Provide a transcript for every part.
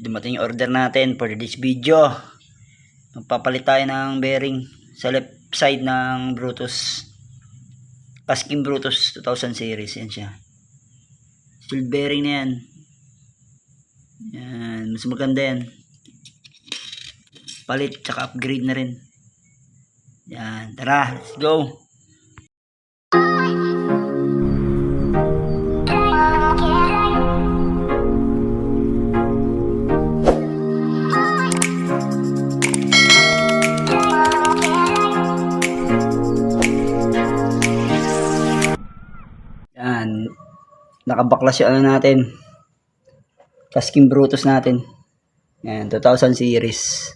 dumating yung order natin for this video. Magpapalit tayo ng bearing sa left side ng Brutus. Paskin Brutus 2000 series. Yan siya. Steel bearing na yan. Yan. Mas maganda yan. Palit tsaka upgrade na rin. Yan. Tara, let's go. Nakabaklas yung ano natin. Kasking Brutus natin. Yan, 2000 series.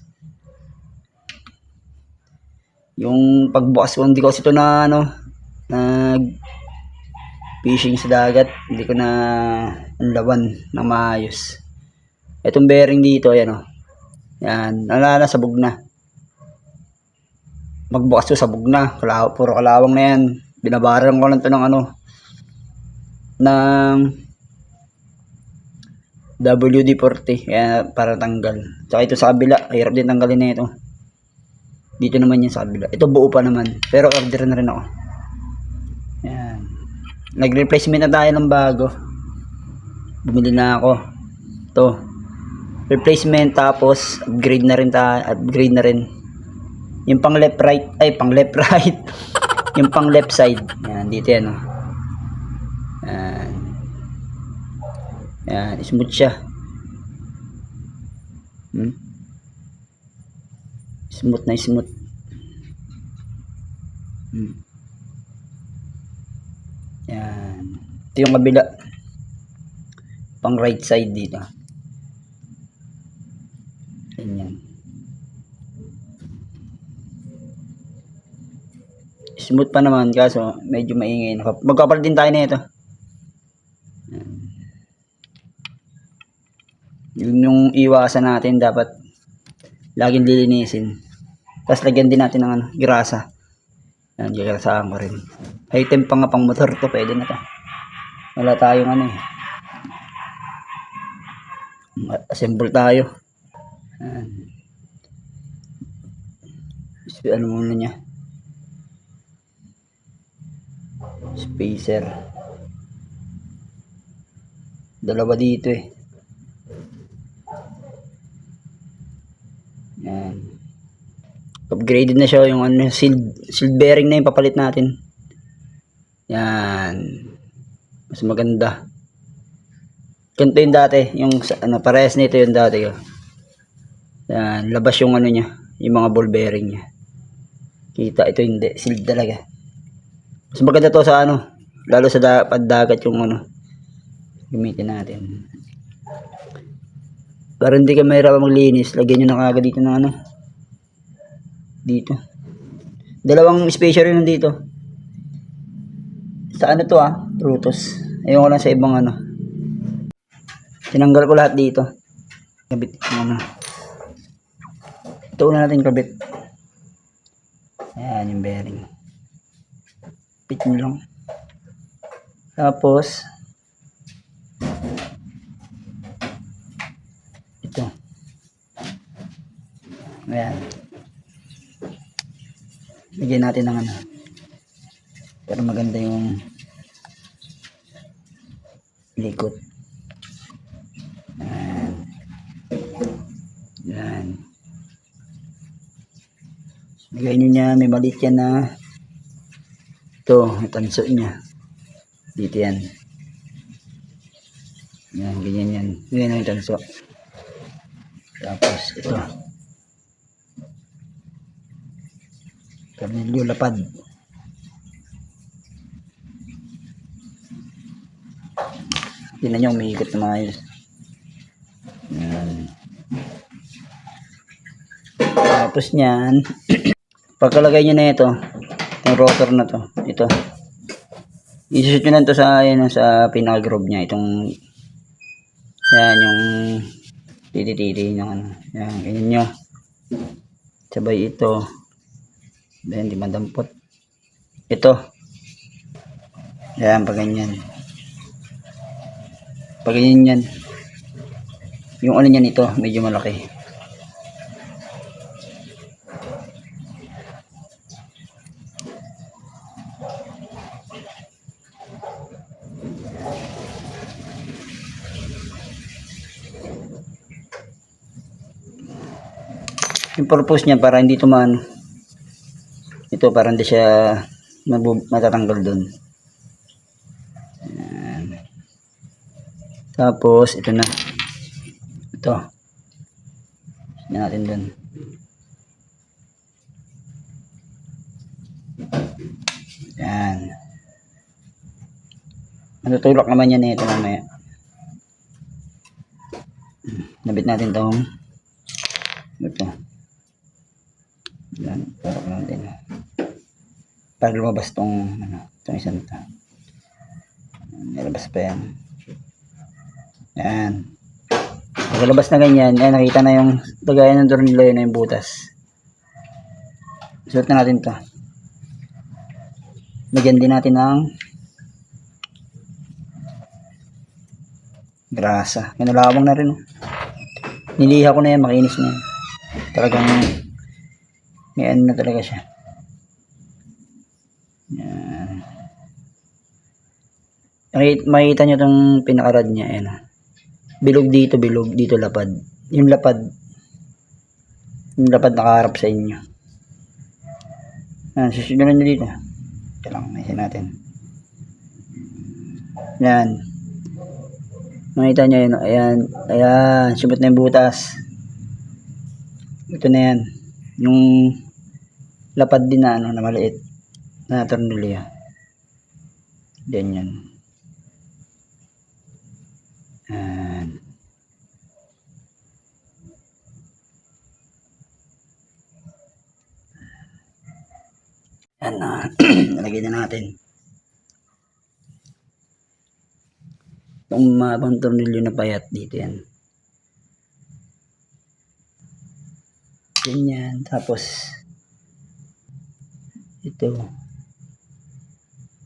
Yung pagbukas ko, hindi ko ito na ano, nag fishing sa dagat. Hindi ko na anlawan ng maayos. Itong bearing dito, yan o. Yan, nalala, sabog na. Magbukas to, sabog na. Kalaw, puro kalawang na yan. Binabaran ko lang to ng ano, ng WD-40 kaya para tanggal. Tsaka ito sa kabila hirap din tanggalin na ito. Dito naman yan sa kabila. Ito buo pa naman pero order na rin ako. Yan nag replacement na tayo ng bago. Bumili na ako. To replacement tapos upgrade na rin tayo upgrade na rin. Yung pang left right ay pang left right. Yung pang left side. Yan dito yan oh yan. Yan, smooth siya. Hmm? Smooth na smooth. Hmm. Yan. Ito yung kabila. Pang right side dito. Ganyan. Smooth pa naman kaso medyo maingay. Magkapalit din tayo na ito. Yun yung iwasan natin dapat laging lilinisin. Tapos lagyan din natin ng ano, grasa. Yan, gigrasahan ko rin. Item pa nga pang motor to, pwede na to. Wala tayong ano eh. Assemble tayo. Yan. Ano muna niya? Spacer. Dalawa dito eh. Upgraded na siya yung ano, sealed, sealed bearing na yung papalit natin. Yan. Mas maganda. Ganito yung dati, yung ano, parehas nito yung dati. Oh. Yan, labas yung ano niya, yung mga ball bearing niya. Kita, ito hindi, sealed talaga. Mas maganda to sa ano, lalo sa da- pagdagat yung ano, gamitin natin. Para hindi ka mahirap maglinis, lagyan nyo na kagad dito ng ano. Dito. Dalawang spacer yun dito. Sa ano to ah? Brutus. Ayun ko lang sa ibang ano. Tinanggal ko lahat dito. Kabit ano. Ito una natin kabit. Ayan yung bearing. Pit nyo lang. Tapos, ito. Ayan. Bigyan natin ng ano. Pero maganda yung likot. Ayan. Ayan. Bigay nyo niya, may maliit yan na ito, tanso niya. Dito yan. Yan, ganyan yan. Ganyan yung tanso. Tapos ito. Tornilyo lapad. Tingnan nyo, umiikot na maayos. Yan. Tapos niyan, pagkalagay nyo na ito, yung rotor na to, ito. Isusot nyo lang to sa, yun, sa pinaka-groove niya, itong, yan, yung titi-titi ng ano, yan, ganyan nyo. Sabay ito, then di madampot. Ito, yan, pag ganyan. Pag ganyan yan. Yung ano niya nito, medyo malaki. Yung purpose niya para hindi tumaano. Ito para hindi siya matatanggal doon. Tapos ito na. Ito. Yan natin doon. Yan. Matutulak naman yan ito mamaya. Nabit natin tong ito. Yan, parang natin. Para lumabas tong, ano, tong isang to. Nilabas pa yan. Yan. Pagkalabas na ganyan, eh, nakita na yung tagayan ng tornilyo yun na yung butas. Suot na natin to. Lagyan din natin ng grasa. Kinulawang na rin. oh. Niliha ko na yan, makinis na yan. Talagang may ano na talaga siya. Yan. Makita, makita nyo itong pinakarad niya. Ayan. oh. Bilog dito, bilog dito lapad. Yung lapad, yung lapad nakaharap sa inyo. Yan, susunod nyo dito. Ito lang, naisin natin. Yan. Makita nyo yun. Ayan. Ayan. Sumot na yung butas. Ito na yan. Yung lapad din na ano na maliit na tornilyo. Yan yan. Yan. Na. Nalagay na natin. Itong mabang tornilyo na payat dito yan. Ganyan. Tapos, ito.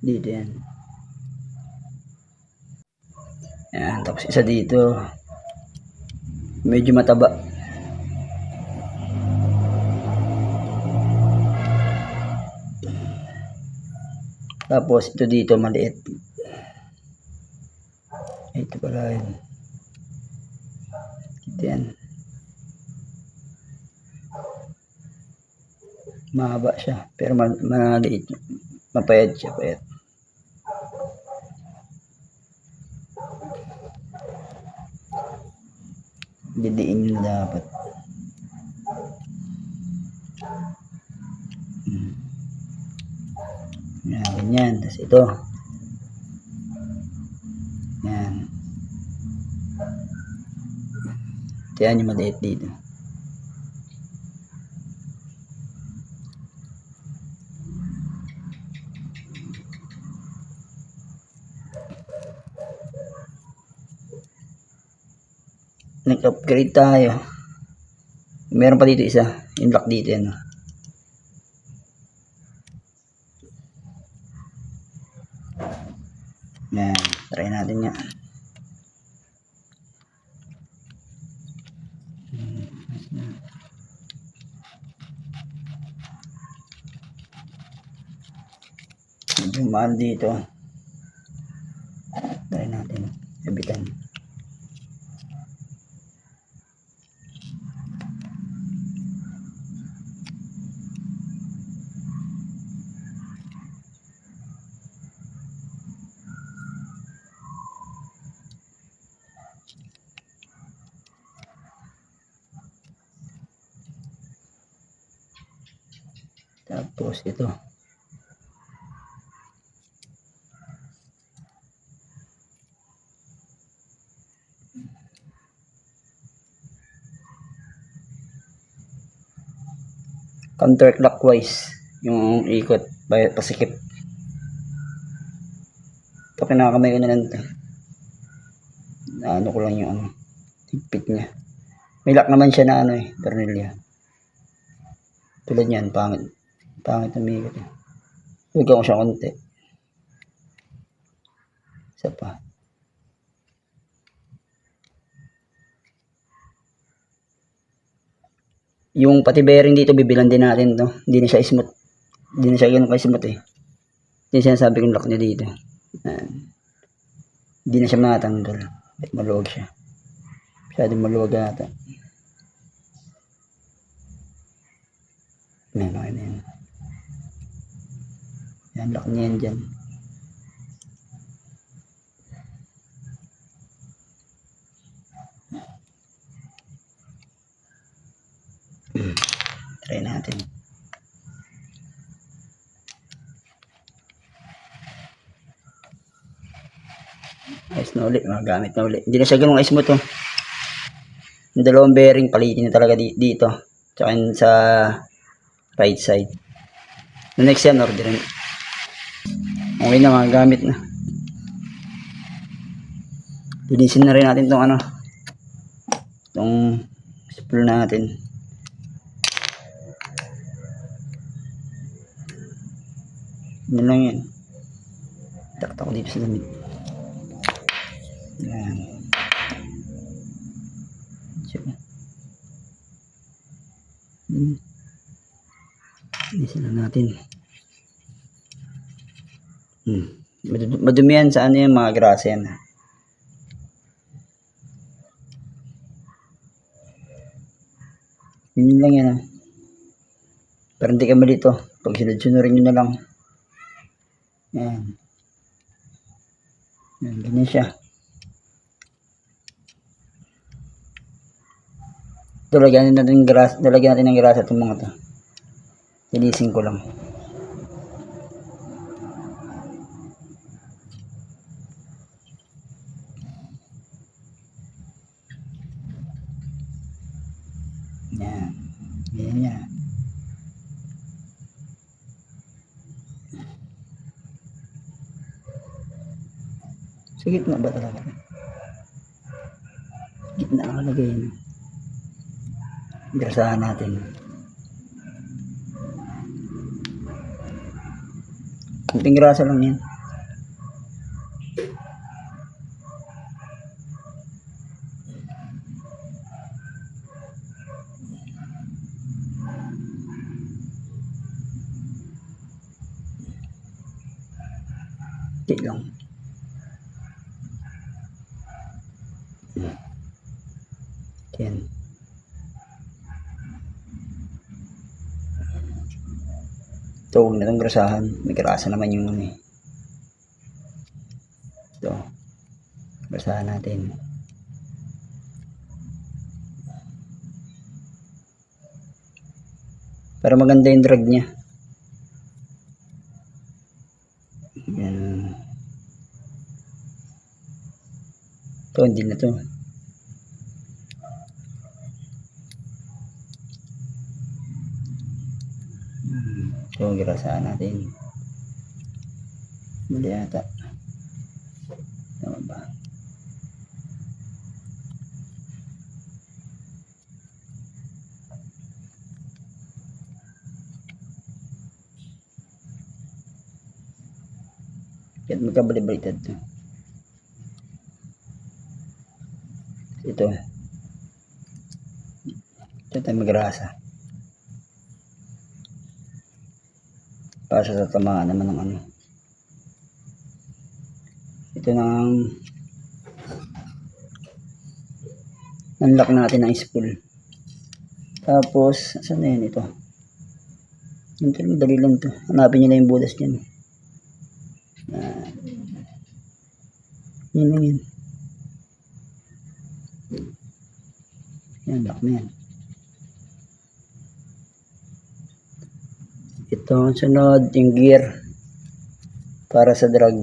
Dito yan. Yan. Tapos isa dito. Medyo mataba. Tapos ito dito maliit. Ito pala yun. Ito yan. Mahaba siya. Pero ma- maliit. Mapayad siya. Payat. Didiin nyo dapat. Hmm. Yan, ganyan. Tapos ito. Yan. Ito yan yung maliit dito. Nag-upgrade tayo. Meron pa dito isa. Yung lock dito yan. oh. Yan. Try natin yan. Medyo mahal dito. Try natin. Sabitan. Ito. Counterclockwise yung ikot bay pasikip. Ito kinakamay ko na lang ito. Ano ko lang yung ano, higpit niya. May lock naman siya na ano eh, tornilyo. Tulad niyan, pangit. Pangit na mikot eh. Huwag ko siya konti. Isa pa. Yung pati bearing dito, bibilan din natin to. Hindi na siya smooth. Hindi na siya ganun ka-smooth eh. Yung sinasabi kong lock niya dito. Hindi na siya matanggal. At maluwag siya. Masyadong maluwag ata. Okay na yan. Yan, lock niya yan dyan. Try natin. Ayos na ulit, magamit na ulit. Hindi na siya ganun smooth to. Yung dalawang bearing, palitin na talaga di- dito. Tsaka sa right side. The next yan, orderin. Okay na, magamit na. Linisin na rin natin tong ano. Tong spool natin. Yun lang yan. Takta ko dito sa damit. Yan. Hmm. Linisin na natin. Hmm. Madu- Madumi yan sa ano yung mga grasa yan. Yun lang yan ah. Pero hindi kami dito. Pag sunod-sunurin nyo na lang. Yan. Yan, ganyan siya. Ito, lagyan natin gras, lalagyan natin ng grasa itong mga to. Linisin ko lang. Yan. Yan niya. Sa gitna ba talaga? Gitna ang lagay yun. Grasahan natin. Kunting grasa lang yan. Kunti lang. Yan. Ito, huwag na itong grasahan. May grasa naman yung ano eh. Ito. Grasahan natin. Para maganda yung drag niya. Yan. Ito, hindi na to. Ito, girasahan natin. Mali yata. Tama ba? Kahit magkabali-balitad to. Ito. Ito tayo magrasa. Para sa tamaan naman ng ano. Ito nang unlock natin ang spool. Tapos, saan na yan ito? Ito, madali lang to. Hanapin nyo na yung bulas dyan. Yun lang yan. Yan, lock na yan. Ito, ang sunod, yung gear. Para sa drag,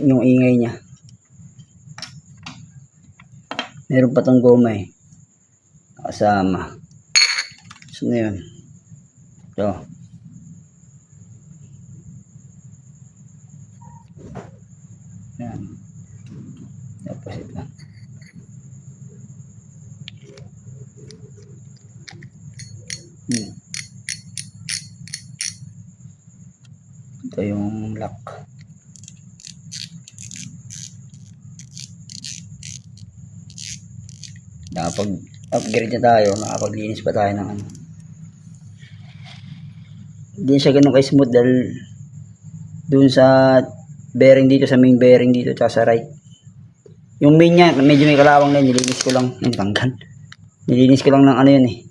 yung ingay niya. Meron pa tong goma eh. Kasama. So na yun. Ito. Yan. Tapos ito. Ito yung lock. Nakapag upgrade na tayo, nakapaglinis pa tayo ng ano. Hindi siya ganun ka-smooth dahil dun sa bearing dito, sa main bearing dito, tsaka sa right. Yung main niya, medyo may kalawang na nilinis ko lang. Ay, tanggal. Nilinis ko lang ng ano yun eh.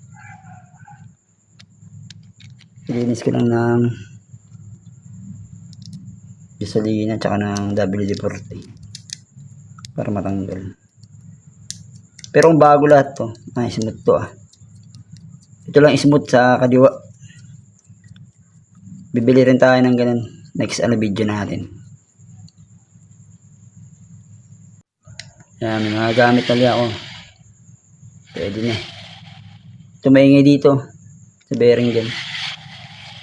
Nilinis ko lang ng gasolina tsaka ng WD-40 para matanggal. Pero kung bago lahat to, ay smooth to ah. Ito lang smooth sa kadiwa. Bibili rin tayo ng ganun next ano video natin. Yan, may mga gamit na liya ako. Pwede na. Ito maingay dito. Sa bearing dyan.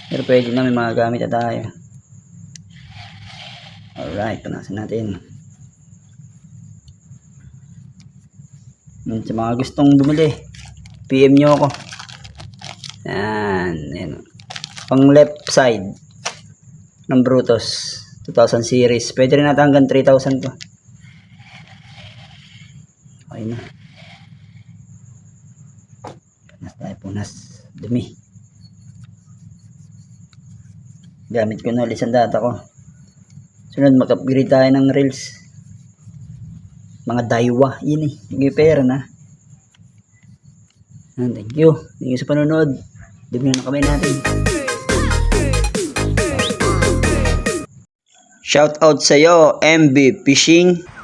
Pero pwede na, may mga gamit na tayo. Alright, panasan natin. Yan, sa mga gustong bumili, PM nyo ako. Yan, yan. Pang left side ng Brutus 2000 series. Pwede rin natin hanggang 3,000 to. Okay na. Punas tayo, punas. Dumi. Gamit ko na ulit ang data ko. Sunod, mag-upgrade tayo ng reels. Mga Daiwa. Yun eh. Yung pera na. Yan, Thank you. Thank you sa panonood. Dumi na kamay natin. Shout out sa iyo, MB Fishing.